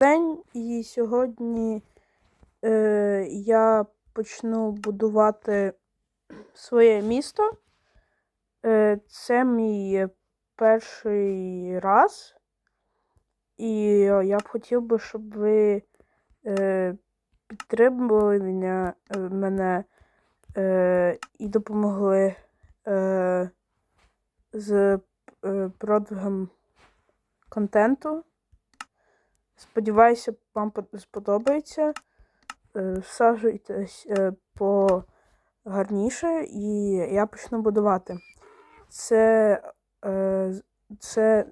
день, і сьогодні е, я почну будувати своє місто. Е, це мій перший раз. І я б хотів би, щоб ви е, підтримували мене, е, мене е, і допомогли е, з е, продвигом контенту. Сподіваюся, вам сподобається. Е, Всаджуйтесь е, погарніше і я почну будувати. Це, е, це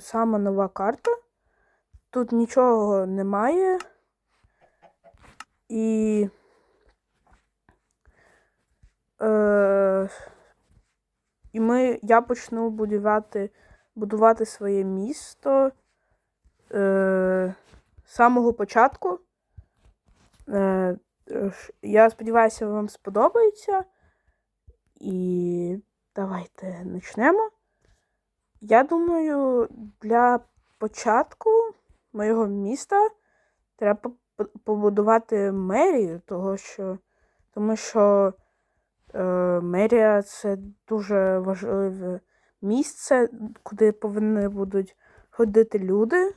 сама нова карта. Тут нічого немає. І. Е, і ми, я почну будувати, будувати своє місто е, самого початку. Е, я сподіваюся, вам сподобається. І давайте почнемо. Я думаю, для початку моєго міста треба побудувати мерію, того що, тому що е, мерія це дуже важливе місце, куди повинні будуть ходити люди.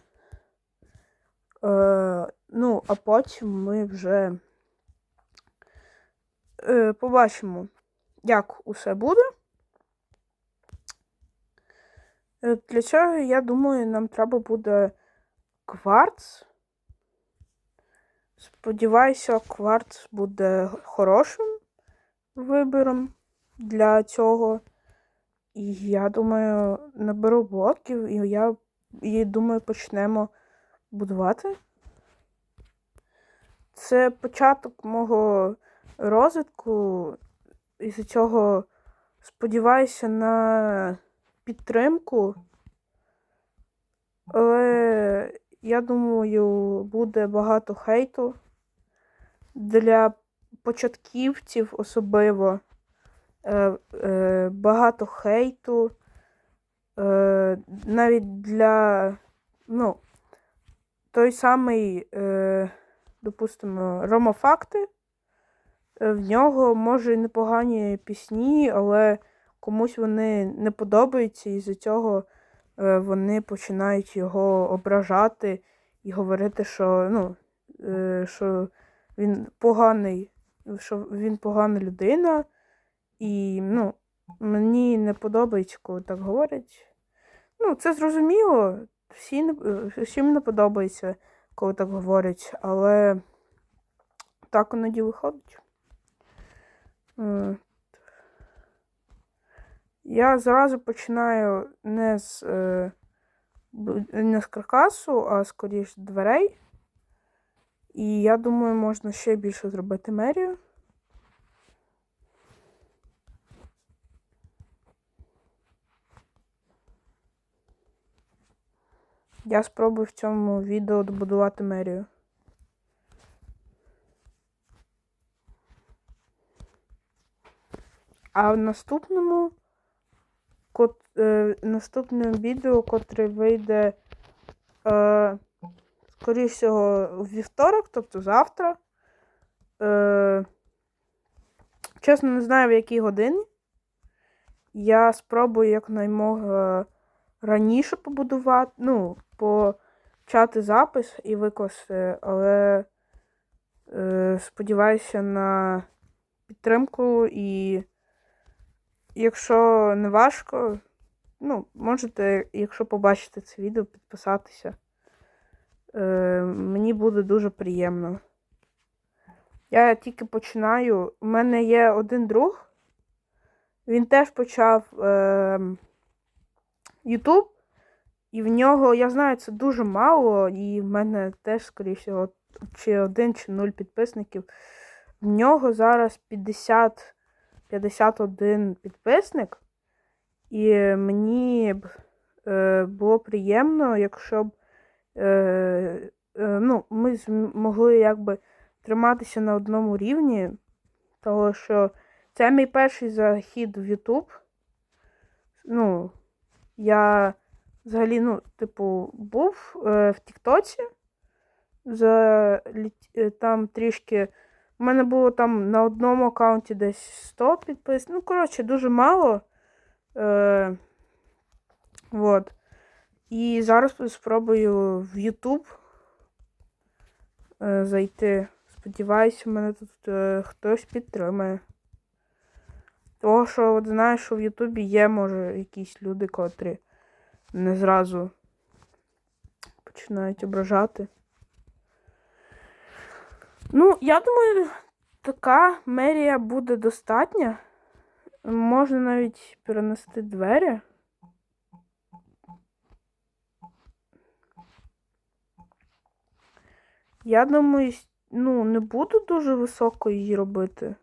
Е, ну, а потім ми вже е, побачимо, як усе буде. Е, Для цього, я думаю, нам треба буде кварц. Сподіваюся, кварц буде хорошим вибором для цього. І я думаю, наберу блоків, і я і думаю, почнемо будувати. Це початок мого розвитку. І з цього сподіваюся на підтримку. Але я думаю, буде багато хейту для початківців особливо. Е, е, багато хейту. Е, навіть для, ну, той самий, е, допустимо, Ромофакти. Е, В нього може непогані пісні, але комусь вони не подобаються, і з цього е, вони починають його ображати і говорити, що, ну, е, що він поганий, що він погана людина. І ну, мені не подобається, коли так говорять. Ну, це зрозуміло. Всі всім не подобається, коли так говорять, але так іноді виходить. Е, Я зразу починаю не з, е, не з каркасу, а скоріш з дверей. І я думаю, можна ще більше зробити мерію. Я спробую в цьому відео добудувати мерію. А в наступному кот, е, наступному відео, котре вийде, е, скоріш всього, у вівторок, тобто завтра. Е, чесно, не знаю, в якій годині. Я спробую якнаймога раніше побудувати, ну, почати запис і викласти, але е, сподіваюся на підтримку і якщо не важко, ну, можете, якщо побачите це відео, підписатися. Е, мені буде дуже приємно. Я тільки починаю. У мене є один друг. Він теж почав е, і в нього, я знаю, це дуже мало, і в мене теж, скоріше, чи один, чи нуль підписників. В нього зараз 50 51 підписник, і мені б е, було приємно, якщо б е, е, ну, ми змогли якби триматися на одному рівні, тому що це мій перший захід в YouTube. Ну, я взагалі, ну, типу, був е, в Тіктоці. Е, там трішки. У мене було там на одному аккаунті десь 100 підписів. Ну, коротше, дуже мало. Е, вот. І зараз спробую в YouTube е, зайти. Сподіваюся, мене тут е, хтось підтримає. Того, що от знаю, що в Ютубі є, може, якісь люди, котрі не зразу починають ображати. Ну, я думаю, така мерія буде достатня. Можна навіть перенести двері. Я думаю, ну, не буду дуже високо її робити.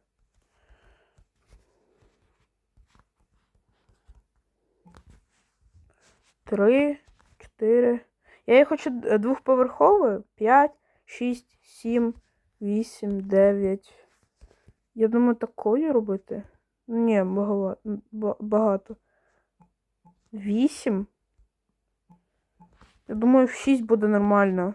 Три, чотири. Я її хочу двохповерховою. П'ять, шість, сім, вісім, дев'ять. Я думаю, такою робити. Ні, багато. Вісім. Я думаю, в шість буде нормально.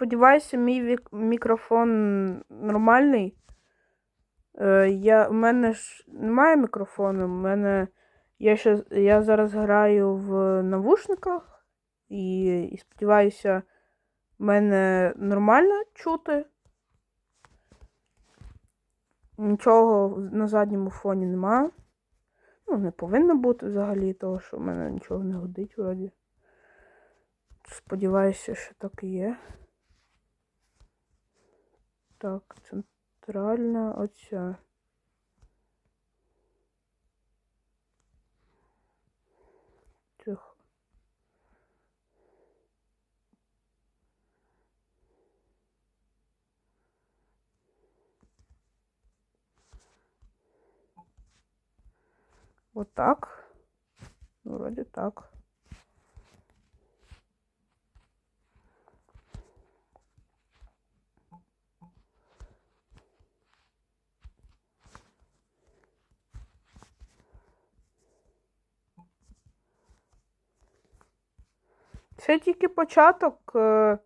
Сподіваюся, мій мікрофон нормальний. Е, я, у мене ж немає мікрофону. У мене я, ще, я зараз граю в навушниках і, і сподіваюся, мене нормально чути. Нічого на задньому фоні нема. Ну, не повинно бути взагалі, того, що в мене нічого не годить вроді. Сподіваюся, що так і є. Так, центральна оця. Тихо. Вот так. Ну, Вроде так. Це тільки початок. е,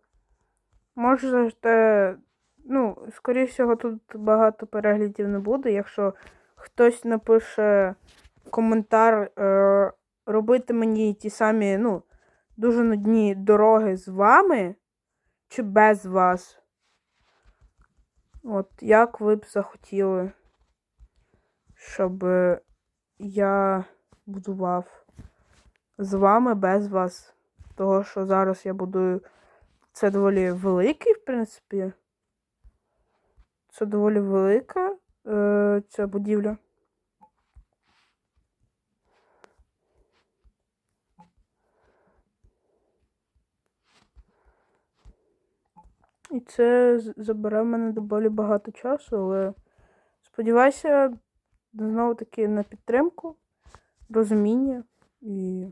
Може, те, ну, скоріше всього, тут багато переглядів не буде. Якщо хтось напише коментар, е, робити мені ті самі, ну, дуже нудні дороги з вами чи без вас. От як ви б захотіли, щоб я будував з вами без вас. Того, що зараз я будую. Це доволі великий, в принципі. Це доволі велика е, ця будівля. І це забере в мене доволі багато часу, але сподіваюся, знову таки на підтримку, розуміння і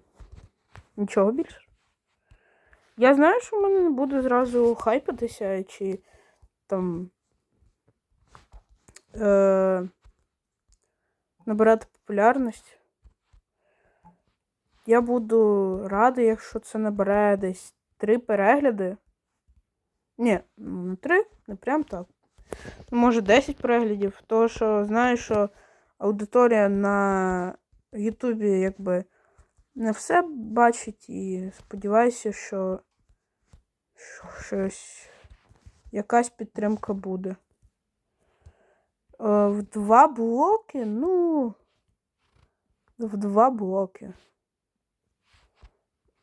нічого більше. Я знаю, що в мене не буде зразу хайпатися чи там е, набирати популярність. Я буду радий, якщо це набере десь три перегляди. Ні, не три, не прям так. Може 10 переглядів, тому що знаю, що аудиторія на Ютубі якби не все бачить і сподіваюся, що що щось якась підтримка буде. Е, В два блоки, ну. В два блоки.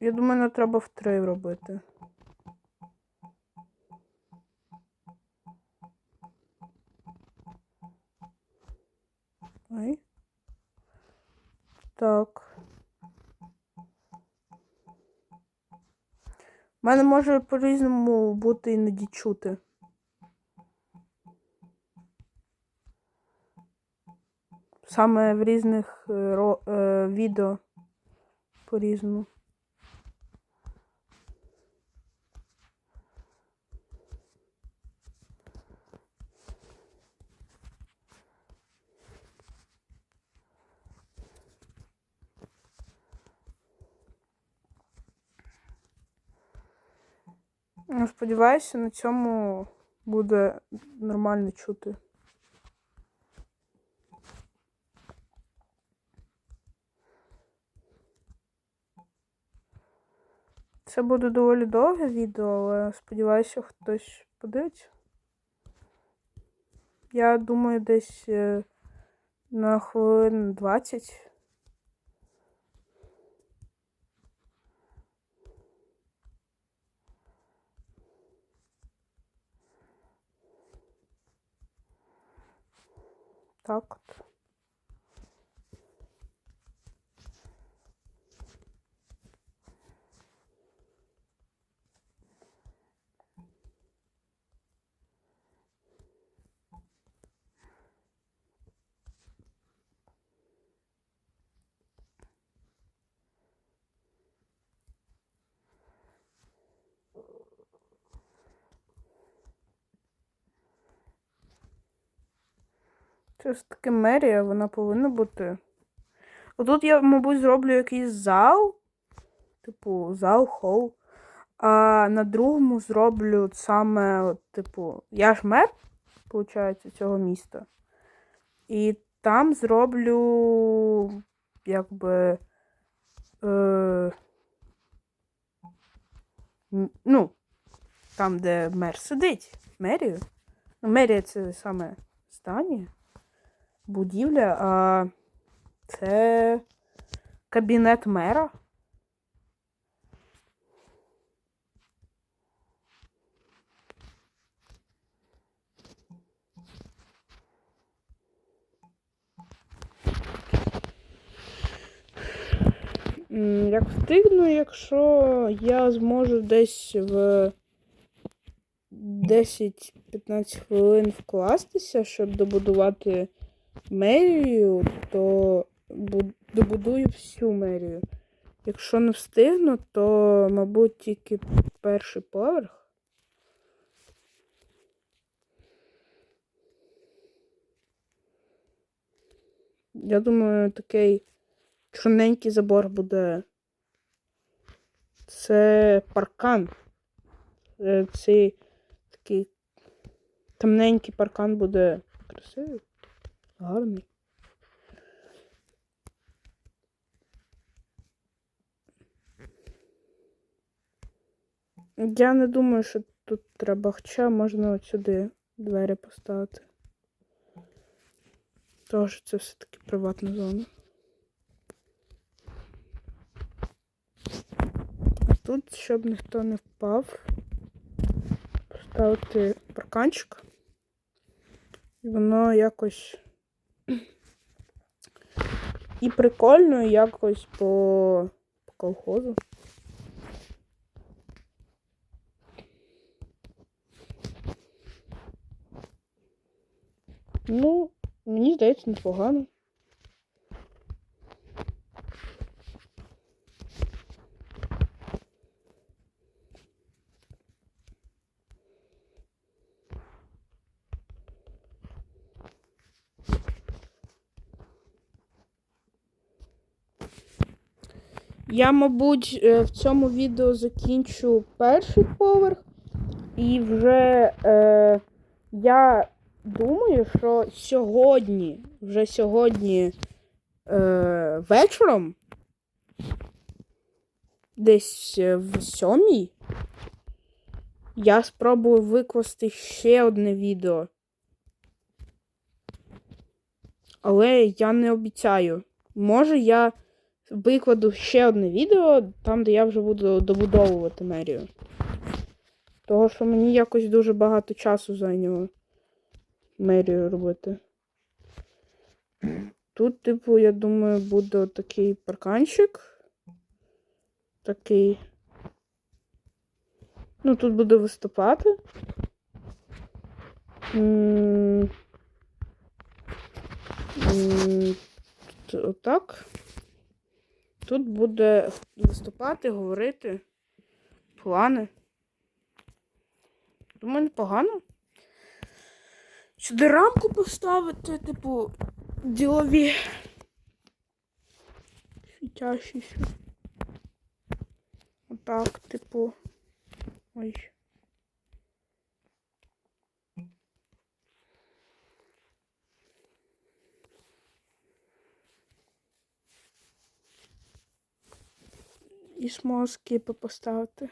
Я думаю, не треба в три робити. Ой. Так. У мене може по-різному бути іноді чути. Саме в різних е, е відео по різному. Ну, сподіваюся, на цьому буде нормально чути. Це буде доволі довге відео, але сподіваюся, хтось подивиться. Я думаю, десь е, на хвилин 20. Так от. Це ж таки мерія, вона повинна бути. Отут я, мабуть, зроблю якийсь зал. Типу, зал, хол. А на другому зроблю саме, от, типу, я ж мер, виходить, цього міста. І там зроблю, якби. Е, ну, там, де мер сидить, мерію. Ну, мерія це саме здання, будівля, а це кабінет мера. Як встигну, якщо я зможу десь в 10-15 хвилин вкластися, щоб добудувати мерію, то добудую всю мерію. Якщо не встигну, то, мабуть, тільки перший поверх. Я думаю, такий чорненький забор буде. Це паркан. Е, Цей такий темненький паркан буде красивий, гарний. Я не думаю, що тут треба, хоча можна от сюди двері поставити. Тож це все-таки приватна зона. А тут, щоб ніхто не впав, поставити парканчик. І воно якось і прикольно, якось по, по колхозу. Ну, мені здається, непогано. Я, мабуть, е, в цьому відео закінчу перший поверх. І вже е, я думаю, що сьогодні, вже сьогодні е, вечором, десь е, в сьомій, я спробую викласти ще одне відео. Але я не обіцяю. Може, я викладу ще одне відео, там, де я вже буду добудовувати мерію. Того, що мені якось дуже багато часу зайняло мерію робити. Тут, типу, я думаю, буде такий парканчик. Такий. Ну, тут буде виступати. Отак. Тут буде виступати, говорити. Плани. Думаю, непогано. Сюди рамку поставити, типу, ділові. Світящіся. Отак, типу. Ой. І смоскіпи поставити.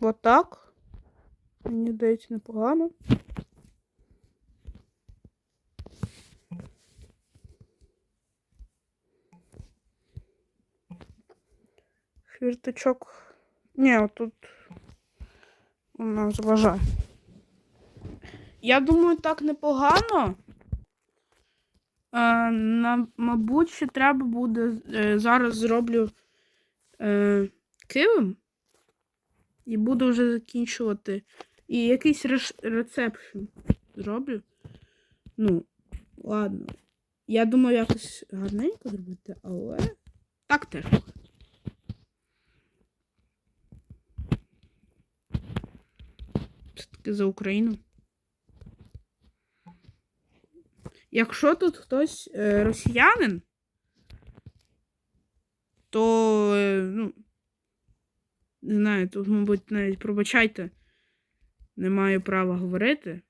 Вот так. Мені здається непогано. Хвірточок. Ні, отут вона заважає. Я думаю, так непогано. Е, на, мабуть, ще треба буде. Е, зараз зроблю е. І буду вже закінчувати. І якийсь рецепшн зроблю. Ну, ладно. Я думаю, якось гарненько зробити, але так теж. Все-таки за Україну. Якщо тут хтось е, росіянин, то, е, ну, не знаю, тут, мабуть, навіть пробачайте, не маю права говорити,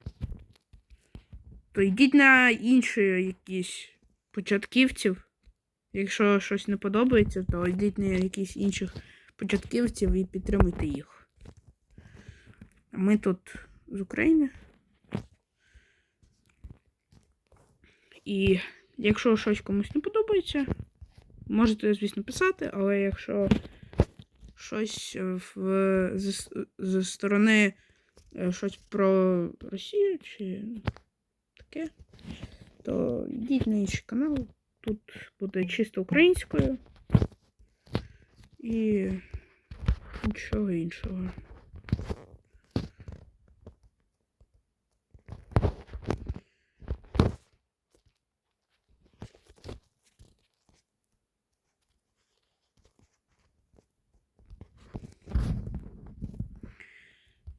то йдіть на інші якісь початківців. Якщо щось не подобається, то йдіть на якісь інших початківців і підтримуйте їх. А ми тут з України. І якщо щось комусь не подобається, можете, звісно, писати, але якщо щось е, в, з, з сторони е, щось про Росію чи таке, то йдіть на інший канал. Тут буде чисто українською і нічого іншого.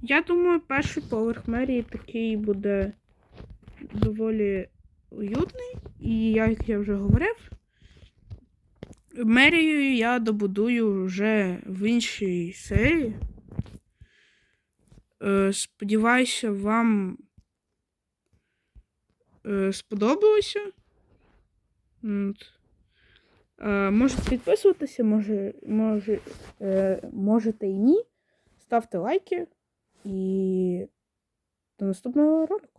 Я думаю, перший поверх мерії такий буде доволі уютний. І як я вже говорив, мерію я добудую вже в іншій серії. Е, Сподіваюся, вам е, сподобалося. Е, Можете підписуватися, може, може, можете і ні. Ставте лайки і до наступного ролику.